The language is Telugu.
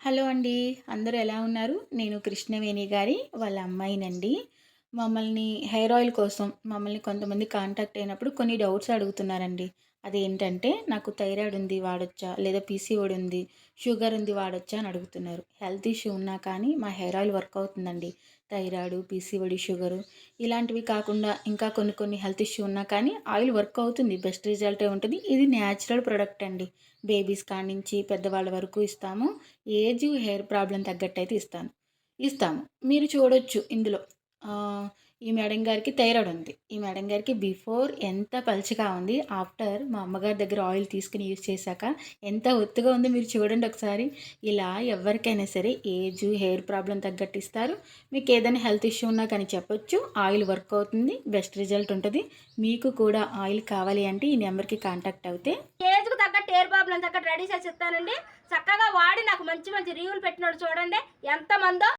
హలో అండి అందరూ ఎలా ఉన్నారు? నేను కృష్ణవేణి గారి వాళ్ళ అమ్మాయినండి. మమ్మల్ని హెయిర్ ఆయిల్ కోసం మమ్మల్ని కొంతమంది కాంటాక్ట్ అయినప్పుడు కొన్ని డౌట్స్ అడుగుతున్నారండి. అదేంటంటే నాకు థైరాయిడ్ ఉంది వాడొచ్చా? లేదా పీసీఓడి ఉంది షుగర్ ఉంది వాడొచ్చా అని అడుగుతున్నారు. హెల్త్ ఇష్యూ ఉన్నా కానీ మా హెయిర్ ఆయిల్ వర్క్ అవుతుందండి. థైరాయిడ్ పీసీఓడి షుగరు ఇలాంటివి కాకుండా ఇంకా కొన్ని కొన్ని హెల్త్ ఇష్యూ ఉన్నా కానీ ఆయిల్ వర్క్ అవుతుంది. బెస్ట్ రిజల్టే ఉంటుంది. ఇది న్యాచురల్ ప్రొడక్ట్ అండి. బేబీస్ కానించి పెద్దవాళ్ళ వరకు ఇస్తాము. ఏజ్ హెయిర్ ప్రాబ్లం తగ్గట్టు అయితే ఇస్తాను. ఇస్తాము. మీరు చూడొచ్చు ఇందులో. ఈ మేడం గారికి థైరాయిడ్ ఉంది ఈ మేడం గారికి బిఫోర్ ఎంత పలుచగా ఉంది ఆఫ్టర్ మా అమ్మగారి దగ్గర ఆయిల్ తీసుకుని యూజ్ చేశాక ఎంత ఒత్తుగా ఉందో మీరు చూడండి ఒకసారి. ఇలా ఎవరికైనా సరే ఏజ్ హెయిర్ ప్రాబ్లం తగ్గట్టు ఇస్తారు మీకు ఏదైనా హెల్త్ ఇష్యూ ఉన్నా కానీ చెప్పొచ్చు. ఆయిల్ వర్క్ అవుతుంది బెస్ట్ రిజల్ట్ ఉంటుంది. మీకు కూడా ఆయిల్ కావాలి అంటే ఈ నెంబర్కి కాంటాక్ట్ అవుతే. ఏజ్కు తగ్గట్టు హెయిర్ ప్రాబ్లం తగ్గట్టు రెడీ చేసి ఇస్తానండి. చక్కగా వాడి నాకు మంచి మంచి రివ్యూలు పెట్టినోడు చూడండి. ఎంతమందో